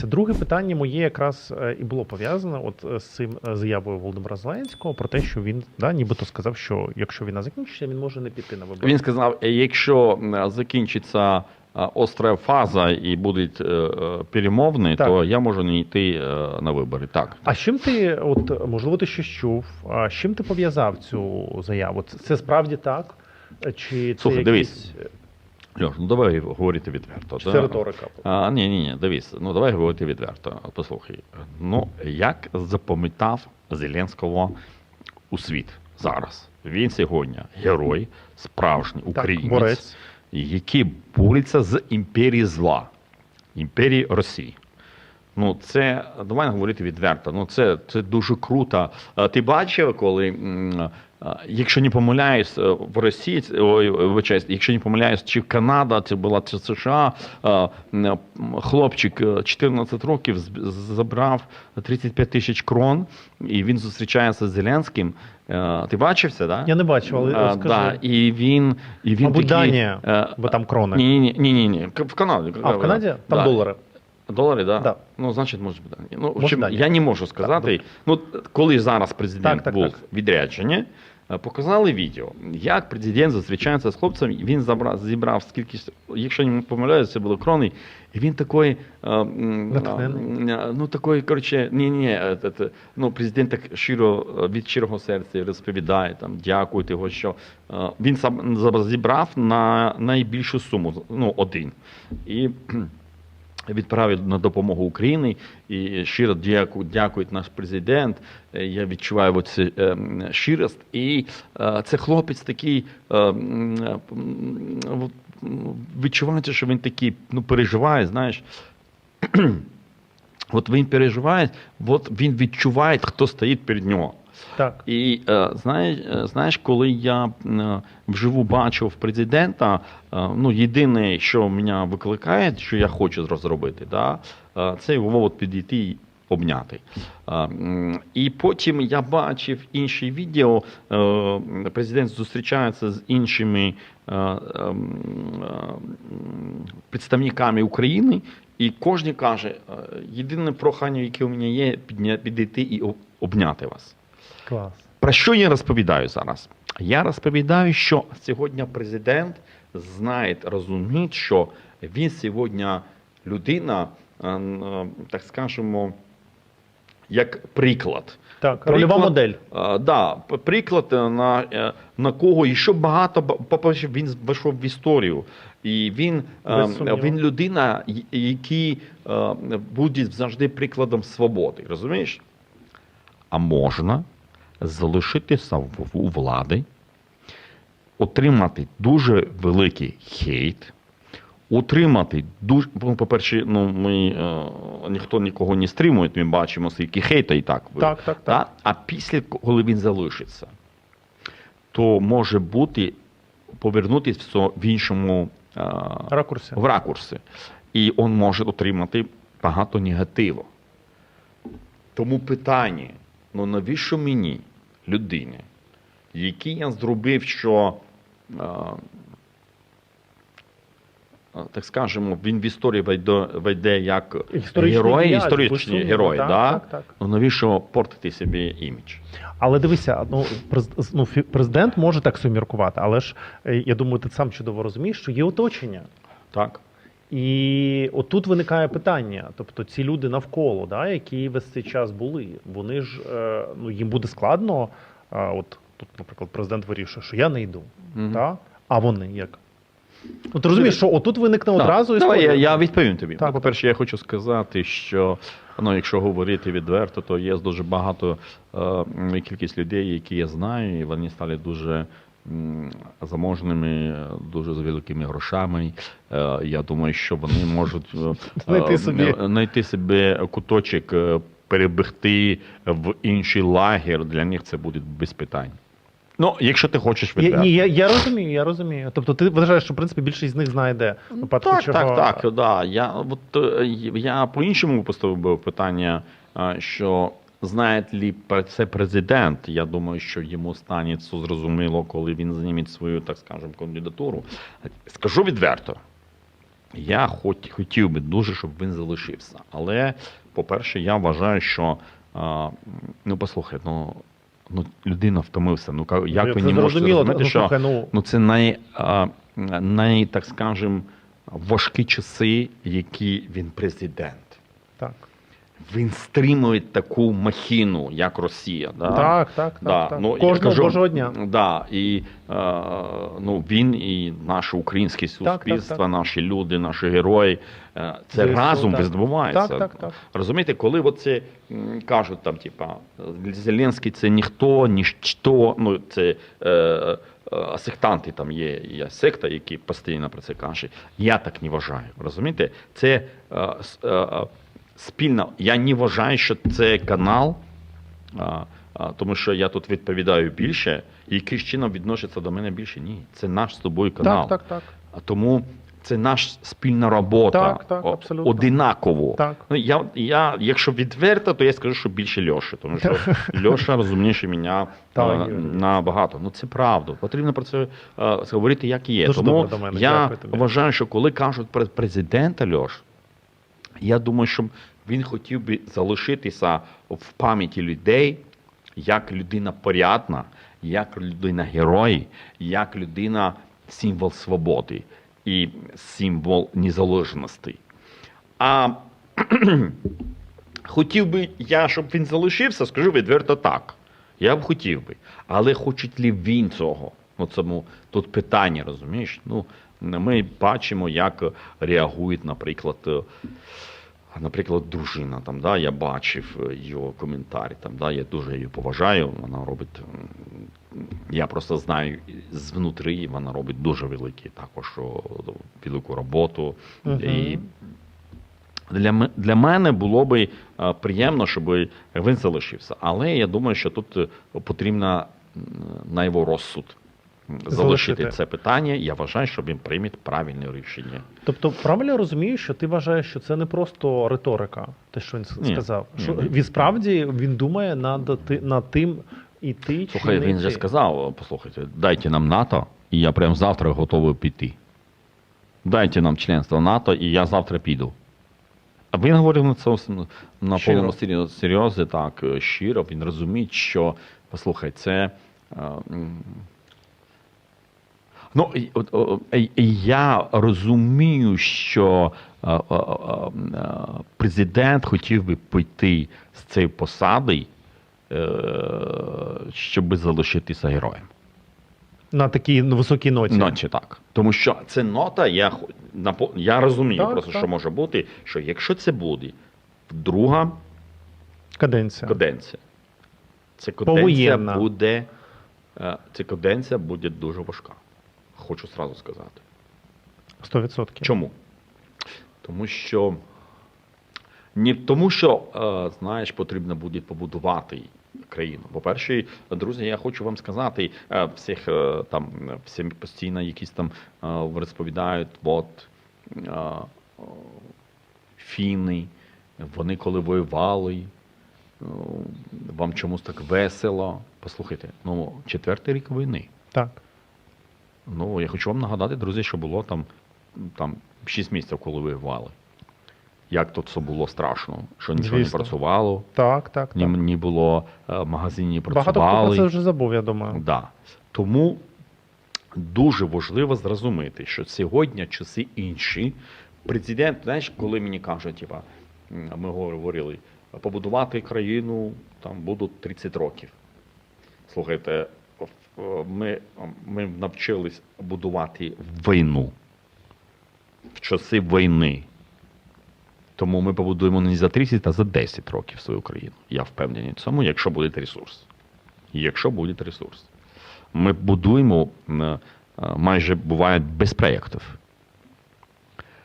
Друге питання моє якраз е, і було пов'язане от е, з цим е, заявою Володимира Зеленського про те, що він да, нібито сказав, що якщо війна закінчиться, він може не піти на вибори. Він сказав: «Е, якщо закінчиться остра фаза і будуть е, Так. то я можу не йти на вибори. Так. А з чим ти, от можливо, ти щось чув? А з чим ти пов'язав цю заяву? Це, це справді так? Чи це Слухай, якісь... дивись. Льош, ну давай говорити відверто. Це риторика? А, ні, ні, ні, дивись, ну давай говорити відверто. Послухай, ну як запам'ятав Зеленського у світ зараз? Він сьогодні герой, справжній українець, Так, який бореться з імперії зла, імперії Росії. Ну, це давай говорити відверто. Ну, це, це дуже круто. Ти бачив, коли, якщо не помиляюсь, е, в Росії, ой, вибачаюсь, якщо не помиляюсь, чи Канада, це була чи США, хлопчик е, 14 років з- забрав 35 тисяч крон, і він зустрічається з Зеленським. Е, Ти бачився, так? Я не бачив, але А, скажи. да, і він, і він Мабуть, такий, Данія, е, бо там крони. Ні, ні, ні, ні, ні. В Канаді. А в Канаді? Там Да. долари. Долари, да? Да. Ну, значить, може бути. Ну, в Може, Данія. я не можу сказати. ну, коли зараз президент Так, так, був так. відряджені, е, показали відео, як президент зустрічається з хлопцем, він забрав, зібрав скільки, якщо не помиляюся, це було крони, і він такий, е, м, Натхнений? е, ну, такий, коротше, ні, ні, е, ну, президент так щиро, е, від щирого серця розповідає, там, дякую, того, що е, він сам заб- зібрав на найбільшу суму, ну, один. І відправив на допомогу Україні і щиро дякую, дякує наш президент. Е, Я відчуваю оце е, щирість. І це хлопець такий. е, м, е, м, от, м, Відчувається, що він такий ну, переживає, знаєш. От він переживає, от він відчуває, хто стоїть перед нього. Так. І е, знаєш, е, знаєш, коли я е, вживу бачив президента, ну єдине, що мене викликає, що я хочу зробити, да, це його от підійти і обняти. І потім я бачив інші відео. Президент зустрічається з іншими представниками України, і кожен каже: єдине прохання, яке у мене є, підійти і обняти вас. Клас. Про що я розповідаю зараз? Я розповідаю, що сьогодні президент знає, розуміє, що він сьогодні людина, е, е, так скажемо, як приклад. Так, рольова модель. Е, да, приклад на, на кого і що багато, по-перше, він вийшов в історію. І він, він людина, який буде завжди прикладом свободи. Розумієш? А можна залишитися у влади, отримати дуже великий хейт, утримати дуже. ну, По-перше, ну, ми, е, ніхто нікого не стримує, ми бачимо, скільки хейта і так. Так, так, так. Та? А після, коли він залишиться, то може бути повернутися в в іншому е, Ракурси. в ракурси. І він може отримати багато негативу. Тому питання: ну навіщо мені, людині, який я зробив, що, е, е, так скажемо, він в історії вийде, вийде як герой, без історичний сумніву. герой. Так, да? так, так. Ну навіщо портити собі імідж? Але дивися, ну, ну президент може так собі міркувати, але ж е, я думаю, ти сам чудово розумієш, що є оточення. Так? І отут виникає питання: тобто ці люди навколо, да, які весь цей час були, вони ж е, ну їм буде складно. От тут, наприклад, президент вирішує, що я не йду. Мгм. Та? А вони як? Ну, ти розумієш, що отут виникне Так, одразу Давай, я, я відповім тобі. Так, ну, по-перше, я хочу сказати, що ну, якщо говорити відверто, то є дуже багато е, кількість людей, які я знаю, і вони стали дуже заможними, дуже з великими грошами. Е, я думаю, що вони можуть е, Знайти е, собі. знайти собі куточок, перебігти в інший лагер. Для них це буде без питань. Ну, якщо ти хочеш відверто. ні, я, я розумію, я розумію. Тобто ти вважаєш, що в принципі більшість з них знайде випадку, Так, чого... так, так, да. Я, от, я по-іншому поставив би питання, що знає ли про це президент. Я думаю, що йому стане це зрозуміло, коли він зніме свою, так скажемо, кандидатуру. Скажу відверто. Я хоч, хотів би дуже, щоб він залишився. Але, по-перше, я вважаю, що а, ну послухай, ну, ну людина втомився. Ну як Ну, ви не можете розуміти, ну, що слухай, ну, ну це най, а, най, так скажем, важкі часи, які він президент. так. Він стримує таку махіну, як Росія. Да? Так, так, так, Да, так. ну, Кожного кажу, божого дня. Да, і е, ну, він і наше українське так, суспільство, так. наші люди, наші герої. е, Це ЗСУ, разом так. відбувається. Так, так, так. Розумієте, коли оце кажуть там, типа, Зеленський це ніхто, ніщо, ну це. Е, е, сектанти там є, є секта, які постійно про це кажуть. Я так не вважаю. Розумієте? Це е, е, спільно. Я не вважаю, що це канал, а, а, тому що я тут відповідаю більше, і якийсь чином відноситься до мене більше. Ні, це наш з тобою канал. Так, так, так. А тому це наша спільна робота. Так, так, абсолютно. Одинаково. Так. Ну, я, я, якщо відверто, то я скажу, що більше Льоші, тому що Льоша розумніше мене е, набагато. Ну це правда. Потрібно про це говорити, як є. Дуже тому добре до мене. я Дякую тобі. вважаю, що коли кажуть про президента Льош, я думаю, що він хотів би залишитися в пам'яті людей як людина порядна, як людина герой, як людина символ свободи і символ незалежності. А хотів би я, щоб він залишився, скажу відверто так. Я б хотів би. Але хоче ли він цього? Ну, цьому тут питання, розумієш? Ну, ми бачимо, як реагують, наприклад, е, наприклад, дружина. Там, да, я бачив е, його коментарі. Там, да, я дуже її поважаю. Вона робить. Я просто знаю звнутрі, вона робить дуже великі також велику роботу. Мгм. І для, для мене було би е, приємно, щоб він залишився. Але я думаю, що тут потрібно м, на його розсуд залишити Залишити. це питання. Я вважаю, що він прийме правильне рішення. Тобто, правильно я розумію, що ти вважаєш, що це не просто риторика, те, що він Ні. сказав. Ні, Що ні. він справді він думає над, над тим, іти чи Слухай, не він же сказав: послухайте, дайте нам НАТО, і я прямо завтра готовий піти. Дайте нам членство НАТО, і я завтра піду. А він говорив на це на повному серйозі, так, е, щиро. Він розуміє, що, послухай, це. Ну, я розумію, що е, е, е, президент хотів би піти з цієї посади, щоб залишитися героєм. на такій високій ноті. Ночі так. Тому що це нота, я, я розумію Так, просто, так. що може бути, що якщо це буде друга Каденція. каденція, це каденція Повоєнна. буде, ця каденція буде дуже важка. Хочу сразу сказати. 100%. Чому? Тому що не тому, що е, знаєш, потрібно буде побудувати країну. По-перше, друзі, я хочу вам сказати, е, всіх е, там всім постійно якісь там розповідають, от фіни, вони коли воювали, вам чомусь так весело. Послухайте, ну четвертий рік війни. Так. Ну, я хочу вам нагадати, друзі, що було там, там 6 місяців, коли воювали. Як тут це було страшно, що нічого Звісно. не працювало, Так, так, ні, так. ні було е, магазинів, не Багато хто працювали. про це вже забув, я думаю. Да. Тому дуже важливо зрозуміти, що сьогодні часи інші. Президент, знаєш, коли мені кажуть, типа, ми говорили, побудувати країну там будуть 30 років. Слухайте, ми, ми навчились будувати війну в часи війни. Тому ми побудуємо не за 30, а за 10 років свою країну. Я впевнений в цьому, якщо буде ресурс. Якщо буде ресурс. Ми будуємо е, е, майже буває без проєктів.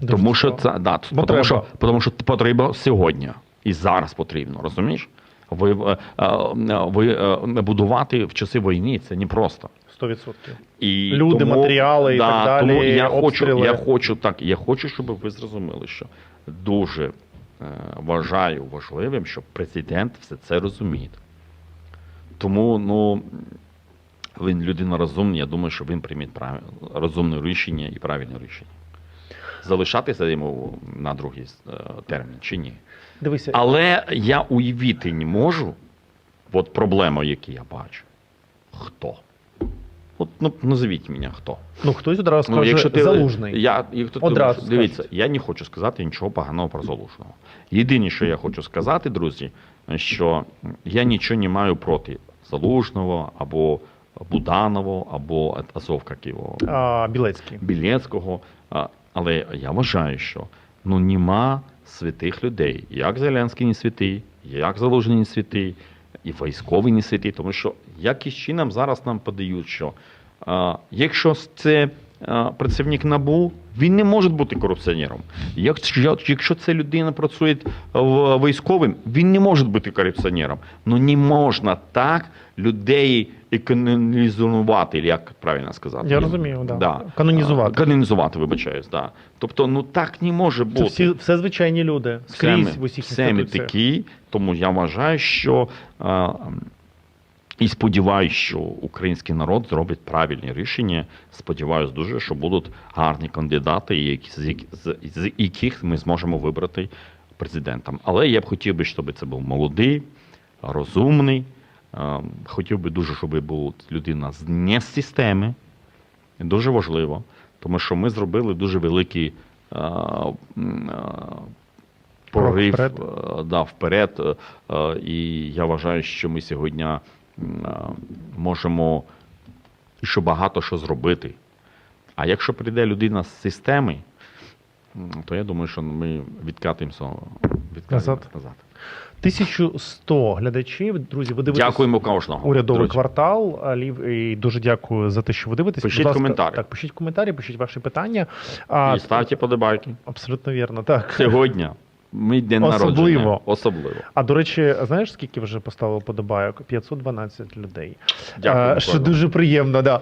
Дуже Тому що це да, тому, що, тому що потреба сьогодні і зараз потрібно, розумієш? Ви, е, е, ви е, будувати в часи війни це непросто. 100%. І Люди, матеріали і так далі, Тому я хочу, я хочу так, я хочу, щоб ви зрозуміли, що дуже е, вважаю важливим, щоб президент все це розуміє. Тому ну, він людина розумна, я думаю, що він прийме розумне рішення і правильне рішення. Залишатися йому на другий е, термін чи ні. Дивися, Але я уявити не можу, от проблему, яку я бачу. Хто? От ну, назовіть мене хто. ну хтось одразу скаже залужний. Я, якщо ти Одразу дивіться, скажуть. я не хочу сказати нічого поганого про залужного. Єдине, що я хочу сказати, друзі, що я нічого не маю проти залужного або Буданова, або Азов, як його, Білецький. Білецького. Але я вважаю, що ну нема святих людей. Як Зеленський не святий, як Залужний не святий, і військовий не святий. Тому що якісь чином зараз нам подають, що а, якщо це працівник НАБУ, він не може бути корупціонером. Якщо, ця людина працює в військовим, він не може бути корупціонером. Ну не можна так людей економізувати, як правильно сказати. Я розумію, да. Да. Канонізувати. А, Канонізувати, вибачаюсь, да. Тобто, ну так не може Це бути. всі, все звичайні люди. Скрізь ми- в усіх ми такі, тому я вважаю, що а, і сподіваюся, що український народ зробить правильні рішення. Сподіваюсь дуже, що будуть гарні кандидати, які- з з- з яких ми зможемо вибрати президентом. Але я б хотів би, щоб це був молодий, розумний. Хотів би дуже, щоб була людина з не з системи. Дуже важливо, тому що ми зробили дуже великий а, а, прорив вперед. е, да, вперед. е, е, І я вважаю, що ми сьогодні е, можемо ще багато що зробити. А якщо прийде людина з системи, то я думаю, що ми відкатимося відкатимося Назад. назад. 1100 глядачів. Друзі, ви дивитесь Дякуємо кожного. урядовий друзі. квартал. Лів, і дуже дякую за те, що ви дивитесь. Пишіть Будь ласка, коментарі. Так, пишіть коментарі, пишіть ваші питання. А, І ставте подобайки. Абсолютно вірно, так. Сьогодні мій день Особливо. народження. Особливо. А до речі, знаєш, скільки вже поставили подобайок? 512 людей. Дякую. А, що дуже приємно, да.